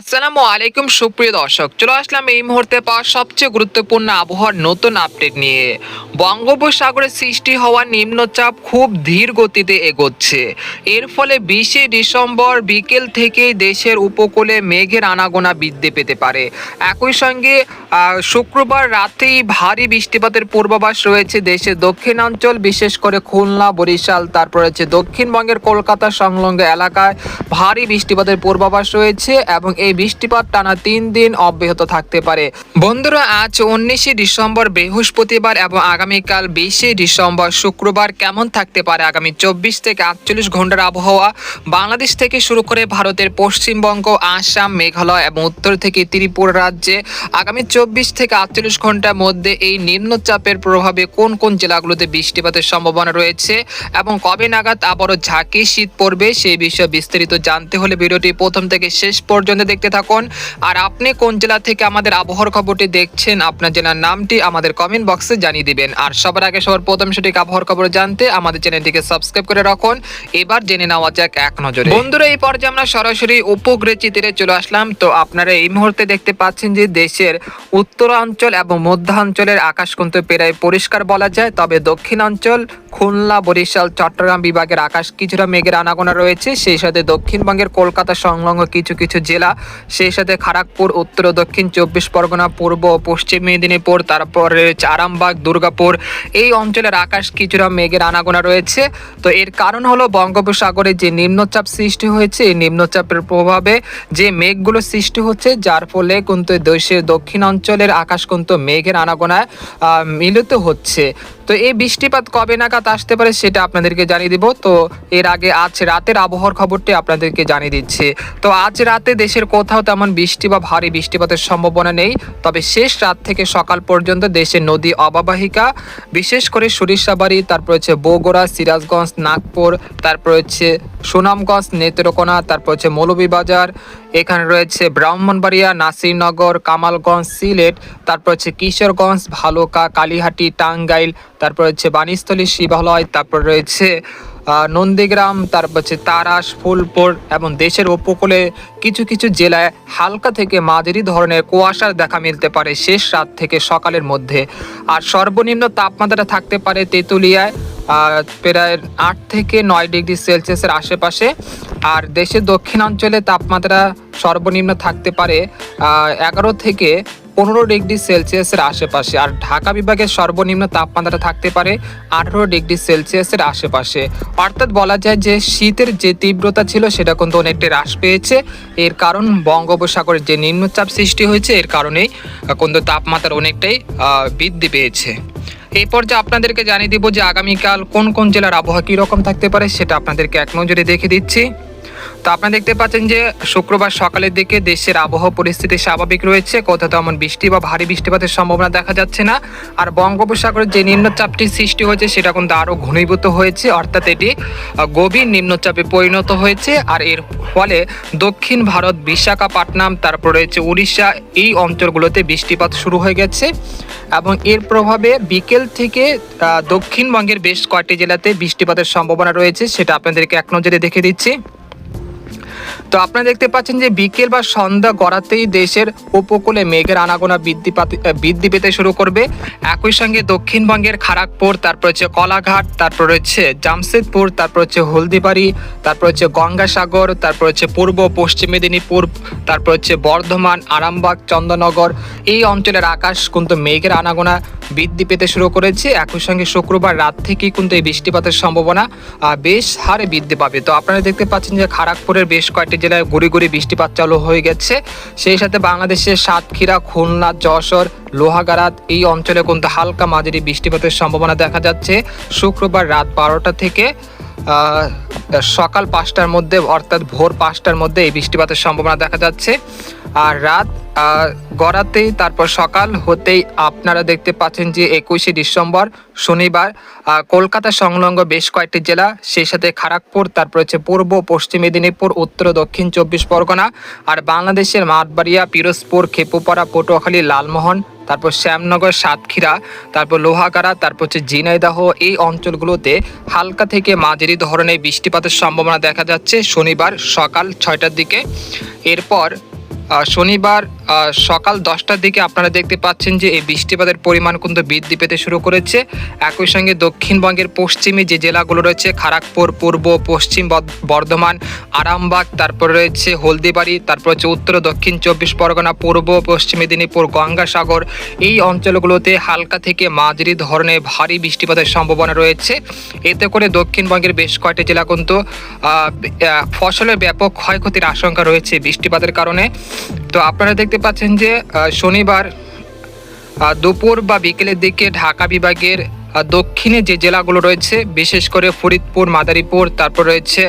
আসসালামু আলাইকুম, সুপ্রিয় দর্শক। চলে আসলাম এই মুহূর্তে পাওয়া সবচেয়ে গুরুত্বপূর্ণ আবহাওয়ার নতুন আপডেট নিয়ে। বঙ্গোপসাগরে সৃষ্টি হওয়া নিম্নচাপ খুব ধীর গতিতে এগোচ্ছে। এর ফলে বিশে ডিসেম্বর বিকেল থেকেই দেশের উপকূলে মেঘের আনাগোনা বৃদ্ধি পেতে পারে। একই সঙ্গে শুক্রবার রাতেই ভারী বৃষ্টিপাতের পূর্বাভাস রয়েছে দেশের দক্ষিণাঞ্চল, বিশেষ করে খুলনা, বরিশাল, তারপর রয়েছে দক্ষিণবঙ্গের কলকাতা সংলগ্ন এলাকায় ভারী বৃষ্টিপাতের পূর্বাভাস রয়েছে এবং এই বৃষ্টিপাত টানা তিন দিন অব্যাহত থাকতে পারে। বন্ধুরা, আজ উনিশে ডিসেম্বর বৃহস্পতিবার এবং আগামীকাল বিশে ডিসেম্বর শুক্রবার কেমন থাকতে পারে? আগামী চব্বিশ থেকে আটচল্লিশ ঘণ্টার আবহাওয়া বাংলাদেশ থেকে শুরু করে ভারতের পশ্চিমবঙ্গ, আসাম, মেঘালয় এবং উত্তর থেকে ত্রিপুরা রাজ্যে আগামী চব্বিশ থেকে আটচল্লিশ ঘণ্টার মধ্যে এই নিম্নচাপের প্রভাবে কোন কোন জেলাগুলোতে বৃষ্টিপাতের সম্ভাবনা রয়েছে এবং কবে নাগাদ আবারও ঝাঁকি শীত পড়বে, সেই বিষয়ে বিস্তারিত জানতে হলে ভিডিওটি প্রথম থেকে শেষ পর্যন্ত দেখতে থাকুন। আর আপনি কোন জেলা থেকে আমাদের আবহাওয়ার খবরটি দেখছেন, আপনার জেলার নামটি আমাদের কমেন্ট বক্সে জানিয়ে দিবেন। আর সবার আগে সবার প্রথম সঠিক আবহাওয়ার খবর জানতে আমাদের চ্যানেলটিকে সাবস্ক্রাইব করে রাখুন। এবার জেনে নেওয়া যাক এক নজরে। বন্ধুরা, এই পর্যায়ে আমরা সরাসরি উপগ্রহ চিত্রে চলে আসলাম। তো আপনারা এই মুহূর্তে দেখতে পাচ্ছেন যে দেশের উত্তরাঞ্চল এবং মধ্যাঞ্চলের আকাশ কিন্তু প্রায় পরিষ্কার বলা যায়। তবে দক্ষিণাঞ্চল, খুলনা, বরিশাল, চট্টগ্রাম বিভাগের আকাশ কিছুটা মেঘের আনাগোনা রয়েছে। সেই সাথে দক্ষিণবঙ্গের কলকাতা সংলগ্ন কিছু কিছু জেলা সেই সাথে খড়গপুর উত্তর ও দক্ষিণ চব্বিশ পরগনা, পূর্ব ও পশ্চিম মেদিনীপুর, তারপরে রয়েছে আরামবাগ, দুর্গাপুর। এই অঞ্চলের আকাশ কিছুটা মেঘের আনাগোনা রয়েছে। তো এর কারণ হলো বঙ্গোপসাগরে যে নিম্নচাপ সৃষ্টি হয়েছে, এই নিম্নচাপের প্রভাবে যে মেঘগুলো সৃষ্টি হচ্ছে, যার ফলে কিন্তু দেশের দক্ষিণ অঞ্চলের আকাশ কিন্তু মেঘের আনাগোনায় মিলিত হচ্ছে। তো এই বৃষ্টিপাত কবে নাগাদ আসতে পারে সেটা আপনাদেরকে জানিয়ে দিব। তো এর আগে আজ রাতের আবহাওয়ার খবরটি আপনাদেরকে জানিয়ে দিচ্ছি। তো আজ রাতে দেশের কোথাও তেমন বৃষ্টি বা ভারী বৃষ্টিপাতের সম্ভাবনা নেই। তবে শেষ রাত থেকে সকাল পর্যন্ত দেশের নদী অববাহিকা, বিশেষ করে সরিষাবাড়ি, তারপর হচ্ছে বগুড়া, সিরাজগঞ্জ, নাগপুর, তারপর হচ্ছে সুনামগঞ্জ, নেত্রকোনা, তারপর হচ্ছে মৌলভীবাজার এখানে রয়েছে ব্রাহ্মণবাড়িয়া, নাসিরনগর, কামালগঞ্জ, সিলেট, তারপর হচ্ছে কিশোরগঞ্জ, ভালুকা, কালীহাটি, টাঙ্গাইল, তারপর হচ্ছে বাণীস্থলী শিবালয়, তারপর রয়েছে নন্দীগ্রাম, তারপর হচ্ছে তারাস, ফুলপুর এবং দেশের উপকূলে কিছু কিছু জেলায় হালকা থেকে মাঝারি ধরনের কুয়াশার দেখা মিলতে পারে শেষ রাত থেকে সকালের মধ্যে। আর সর্বনিম্ন তাপমাত্রা থাকতে পারে তেঁতুলিয়ায় প্রায় আট থেকে নয় ডিগ্রি সেলসিয়াসের আশেপাশে। আর দেশের দক্ষিণাঞ্চলে তাপমাত্রা সর্বনিম্ন থাকতে পারে এগারো থেকে পনেরো ডিগ্রি সেলসিয়াসের আশেপাশে। আর ঢাকা বিভাগের সর্বনিম্ন তাপমাত্রা থাকতে পারে আঠেরো ডিগ্রি সেলসিয়াসের আশেপাশে। অর্থাৎ বলা যায় যে শীতের যে তীব্রতা ছিল সেটা কিন্তু অনেকটাই হ্রাস পেয়েছে। এর কারণ বঙ্গোপসাগরের যে নিম্নচাপ সৃষ্টি হয়েছে, এর কারণেই কিন্তু তাপমাত্রা অনেকটাই বৃদ্ধি পেয়েছে। এই পর্যায়ে আপনাদেরকে জানিয়ে দিব যে আগামীকাল কোন কোন জেলার আবহাওয়া কীরকম থাকতে পারে সেটা আপনাদেরকে এক নজরে দেখে দিচ্ছি। তো আপনারা দেখতে পাচ্ছেন যে শুক্রবার সকালের দিকে দেশের আবহাওয়া পরিস্থিতি স্বাভাবিক রয়েছে। কোথাও তেমন বৃষ্টি বা ভারী বৃষ্টিপাতের সম্ভাবনা দেখা যাচ্ছে না। আর বঙ্গোপসাগরের যে নিম্নচাপটি সৃষ্টি হয়েছে, সেটা কিন্তু আরও ঘনীভূত হয়েছে। অর্থাৎ এটি গভীর নিম্নচাপে পরিণত হয়েছে। আর এর ফলে দক্ষিণ ভারত বিশাখাপাটনাম তারপর রয়েছে উড়িষ্যা, এই অঞ্চলগুলোতে বৃষ্টিপাত শুরু হয়ে গেছে। এবং এর প্রভাবে বিকেল থেকে দক্ষিণবঙ্গের বেশ কয়েকটি জেলাতে বৃষ্টিপাতের সম্ভাবনা রয়েছে। সেটা আপনাদেরকে এক নজরে দেখে দিচ্ছি। তো আপনারা দেখতে পাচ্ছেন যে বিকেল বা সন্ধ্যা গড়াতেই দেশের উপকূলে মেঘের আনাগোনা বৃদ্ধি বৃদ্ধি পেতে শুরু করবে। একই সঙ্গে দক্ষিণবঙ্গের খড়গপুর তারপর হচ্ছে কলাঘাট, তারপর হচ্ছে জামশেদপুর, তারপর হচ্ছে হলদিবাড়ি, তারপর হচ্ছে গঙ্গাসাগর, তারপর হচ্ছে পূর্ব, পশ্চিম মেদিনীপুর, তারপর হচ্ছে বর্ধমান, আরামবাগ চন্দননগর এই অঞ্চলের আকাশ কিন্তু মেঘের আনাগোনা বৃদ্ধি পেতে শুরু করেছে। একই সঙ্গে শুক্রবার রাত থেকেই কিন্তু এই বৃষ্টিপাতের সম্ভাবনা বেশ হারে বৃদ্ধি পাবে। তো আপনারা দেখতে পাচ্ছেন যে খড়গপুরের বেশ কয়েকটি জেলায় গুড়ি গুড়ি বৃষ্টিপাত চালু হয়ে গেছে। সেই সাথে বাংলাদেশের সাতক্ষীরা, খুলনা, যশোর লোহাগারাত এই অঞ্চলে কিন্তু হালকা মাঝারি বৃষ্টিপাতের সম্ভাবনা দেখা যাচ্ছে। শুক্রবার রাত বারোটা থেকে সকাল পাঁচটার মধ্যে অর্থাৎ ভোর পাঁচটার মধ্যে এই বৃষ্টিপাতের সম্ভাবনা দেখা যাচ্ছে। আর রাত গড়াতেই, তারপর সকাল হতেই আপনারা দেখতে পাচ্ছেন যে একুশে ডিসেম্বর শনিবার কলকাতা সংলগ্ন বেশ কয়েকটি জেলা, সেই সাথে খড়গপুর তারপর হচ্ছে পূর্ব, পশ্চিম মেদিনীপুর, উত্তর, দক্ষিণ চব্বিশ পরগনা, আর বাংলাদেশের মাঠবাড়িয়া, পিরোজপুর, খেপুপাড়া, পটুয়াখালী, লালমোহন, তারপর শ্যামনগর, সাতক্ষীরা, তারপর লোহাগাড়া, তারপর হচ্ছে জিনাইদাহ এই অঞ্চলগুলোতে হালকা থেকে মাঝারি ধরনের বৃষ্টিপাতের সম্ভাবনা দেখা যাচ্ছে শনিবার সকাল ছয়টার দিকে। এরপর শনিবার সকাল দশটার দিকে আপনারা দেখতে পাচ্ছেন যে এই বৃষ্টিপাতের পরিমাণ কিন্তু বৃদ্ধি পেতে শুরু করেছে। একই সঙ্গে দক্ষিণবঙ্গের পশ্চিমে যে জেলাগুলো রয়েছে খড়গপুর পূর্ব, পশ্চিম বর্ধমান, আরামবাগ, তারপর রয়েছে হলদিবাড়ি, তারপর হচ্ছে উত্তর দক্ষিণ চব্বিশ পরগনা, পূর্ব, পশ্চিম মেদিনীপুর, গঙ্গাসাগর। এই অঞ্চলগুলোতে হালকা থেকে মাঝারি ধরনের ভারী বৃষ্টিপাতের সম্ভাবনা রয়েছে। এতে করে দক্ষিণবঙ্গের বেশ কয়েকটি জেলা কিন্তু ফসলের ব্যাপক ক্ষয়ক্ষতির আশঙ্কা রয়েছে বৃষ্টিপাতের কারণে। তো আপনারা দেখতে পাচ্ছেন যে শনিবার দুপুর বা বিকেলের দিকে ঢাকা বিভাগের দক্ষিণে যে জেলাগুলো রয়েছে, বিশেষ করে ফরিদপুর, মাদারীপুর, তারপর রয়েছে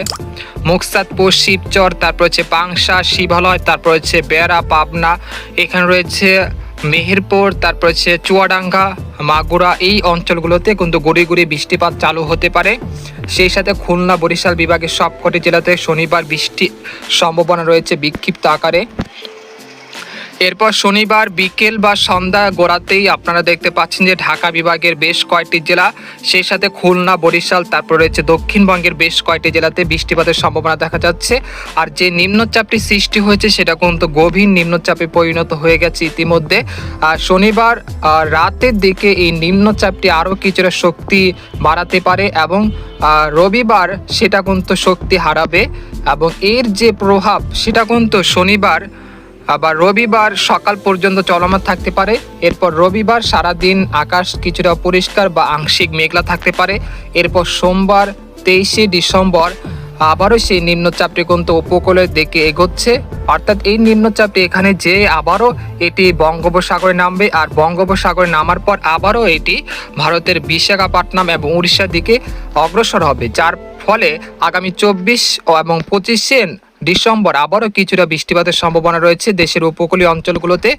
মুকসাদপুর, শিবচর, তারপর হচ্ছে পাংশা, শিবালয়, তারপর হচ্ছে বেড়া, পাবনা, এখানে রয়েছে মেহেরপুর, তারপর হচ্ছে চুয়াডাঙ্গা, মাগুরা, এই অঞ্চলগুলোতে কিন্তু গুড়ি গুড়ি বৃষ্টিপাত চালু হতে পারে। সেই সাথে খুলনা, বরিশাল বিভাগের সবকটি জেলাতে শনিবার বৃষ্টি সম্ভাবনা রয়েছে বিক্ষিপ্ত আকারে। এরপর শনিবার বিকেল বা সন্ধ্যা গোড়াতেই আপনারা দেখতে পাচ্ছেন যে ঢাকা বিভাগের বেশ কয়েকটি জেলা, সেই সাথে খুলনা, বরিশাল, তারপর রয়েছে দক্ষিণবঙ্গের বেশ কয়েকটি জেলাতে বৃষ্টিপাতের সম্ভাবনা দেখা যাচ্ছে। আর যে নিম্নচাপটি সৃষ্টি হয়েছে সেটা কিন্তু গভীর নিম্নচাপে পরিণত হয়ে গেছে ইতিমধ্যে। আর শনিবার রাতের দিকে এই নিম্নচাপটি আরও কিছুটা শক্তি বাড়াতে পারে এবং রবিবার সেটা কিন্তু শক্তি হারাবে। এবং এর যে প্রভাব, সেটা কিন্তু শনিবার আবার রবিবার সকাল পর্যন্ত চলমান থাকতে পারে। এরপর রবিবার সারাদিন আকাশ কিছুটা পরিষ্কার বা আংশিক মেঘলা থাকতে পারে। এরপর সোমবার তেইশে ডিসেম্বর আবারও সেই নিম্নচাপটি কিন্তু উপকূলের দিকে এগোচ্ছে। অর্থাৎ এই নিম্নচাপটি এখানে যে আবারও এটি বঙ্গোপসাগরে নামবে আর বঙ্গোপসাগরে নামার পর আবারও এটি ভারতের বিশাখাপট্টনম এবং উড়িষ্যার দিকে অগ্রসর হবে। যার ফলে আগামী চব্বিশ এবং পঁচিশে ডিসেম্বর আবারও কিছুটা বৃষ্টিপাতের সম্ভাবনা রয়েছে দেশের উপকূলীয় অঞ্চলগুলোতে।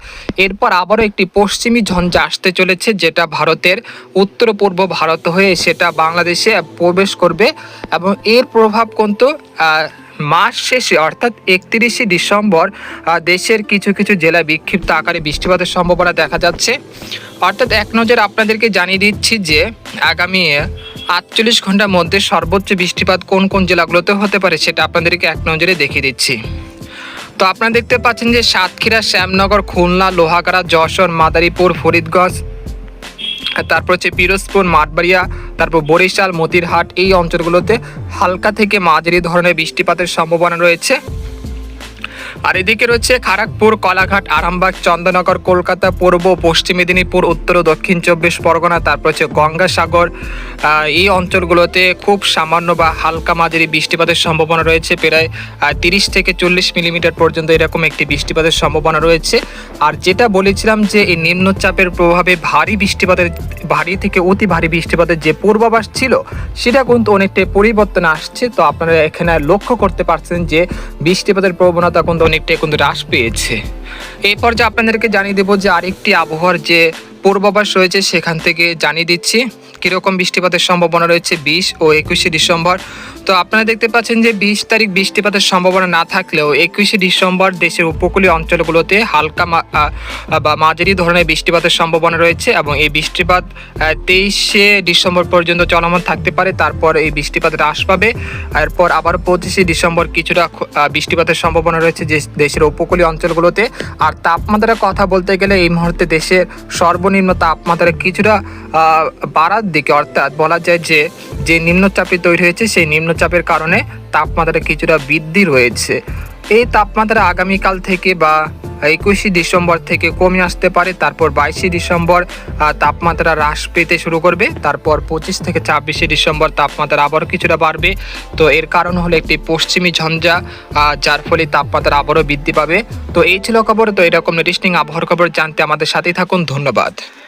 এরপর আবারও একটি পশ্চিমী ঝঞ্ঝা আসতে চলেছে, যেটা ভারতের উত্তর পূর্ব ভারত হয়ে সেটা বাংলাদেশে প্রবেশ করবে এবং এর প্রভাব কিন্তু মাস শেষে, অর্থাৎ একত্রিশে ডিসেম্বর দেশের কিছু কিছু জেলায় বিক্ষিপ্ত আকারে বৃষ্টিপাতের সম্ভাবনা দেখা যাচ্ছে। অর্থাৎ এক নজর আপনাদেরকে জানিয়ে দিচ্ছি যে, আগামী আটচল্লিশ ঘণ্টার মধ্যে সর্বোচ্চ বৃষ্টিপাত কোন কোন জেলাগুলোতে হতে পারে সেটা আপনাদেরকে এক নজরে দেখিয়ে দিচ্ছি। তো আপনারা দেখতে পাচ্ছেন যে সাতক্ষীরা, শ্যামনগর, খুলনা, লোহাগাড়া, যশোর, মাদারীপুর, ফরিদগঞ্জ, তারপর হচ্ছে পিরোজপুর, মাঠবাড়িয়া, তারপর বরিশাল, মতিরহাট এই অঞ্চলগুলোতে হালকা থেকে মাঝারি ধরনের বৃষ্টিপাতের সম্ভাবনা রয়েছে। আর এদিকে রয়েছে খড়গপুর কলাঘাট, আরামবাগ, চন্দ্রনগর, কলকাতা, পূর্ব, পশ্চিম মেদিনীপুর, উত্তর ও দক্ষিণ চব্বিশ পরগনা, তারপর হচ্ছে গঙ্গাসাগর। এই অঞ্চলগুলোতে খুব সামান্য বা হালকা মাঝারি বৃষ্টিপাতের সম্ভাবনা রয়েছে। প্রায় তিরিশ থেকে চল্লিশ মিলিমিটার পর্যন্ত এরকম একটি বৃষ্টিপাতের সম্ভাবনা রয়েছে। আর যেটা বলেছিলাম যে, এই নিম্নচাপের প্রভাবে ভারী বৃষ্টিপাতের, ভারী থেকে অতি ভারী বৃষ্টিপাতের যে পূর্বাভাস ছিল, সেটা কিন্তু অনেকটাই পরিবর্তন আসছে। তো আপনারা এখানে লক্ষ্য করতে পারছেন যে, বৃষ্টিপাতের প্রবণতা কিন্তু অনেকটাই কিন্তু হ্রাস পেয়েছে। এরপর যে আপনাদেরকে জানিয়ে দেবো যে আরেকটি আবহাওয়ার যে পূর্বাভাস রয়েছে, সেখান থেকে জানিয়ে দিচ্ছি। কীরকম বৃষ্টিপাতের সম্ভাবনা রয়েছে বিশ ও একুশে ডিসেম্বর। তো আপনারা দেখতে পাচ্ছেন যে বিশ তারিখ বৃষ্টিপাতের সম্ভাবনা না থাকলেও একুশে ডিসেম্বর দেশের উপকূলীয় অঞ্চলগুলোতে হালকা বা মাঝারি ধরনের বৃষ্টিপাতের সম্ভাবনা রয়েছে এবং এই বৃষ্টিপাত তেইশে ডিসেম্বর পর্যন্ত চলমান থাকতে পারে। তারপর এই বৃষ্টিপাত হ্রাস পাবে। এরপর আবার পঁচিশে ডিসেম্বর কিছুটা বৃষ্টিপাতের সম্ভাবনা রয়েছে যে দেশের উপকূলীয় অঞ্চলগুলোতে। আর তাপমাত্রার কথা বলতে গেলে এই মুহূর্তে দেশের সর্বনিম্ন তাপমাত্রা কিছুটা বাড়ার দিকে, অর্থাৎ বলা যায় যে যে নিম্নচাপটি তৈরি হয়েছে, সেই নিম্নচাপের কারণে তাপমাত্রা কিছুটা বৃদ্ধি রয়েছে। এই তাপমাত্রা আগামীকাল থেকে বা একুশে ডিসেম্বর থেকে কমে আসতে পারে, তারপর বাইশে ডিসেম্বর তাপমাত্রা হ্রাস পেতে শুরু করবে, তারপর পঁচিশ থেকে ছাব্বিশে ডিসেম্বর তাপমাত্রা আবারও কিছুটা বাড়বে। তো এর কারণ হলো একটি পশ্চিমী ঝঞ্ঝা যার ফলে তাপমাত্রা আবারও বৃদ্ধি পাবে। তো এই ছিল খবর, তো এরকম লেটেস্টিং আবহাওয়ার খবর জানতে আমাদের সাথেই থাকুন, ধন্যবাদ।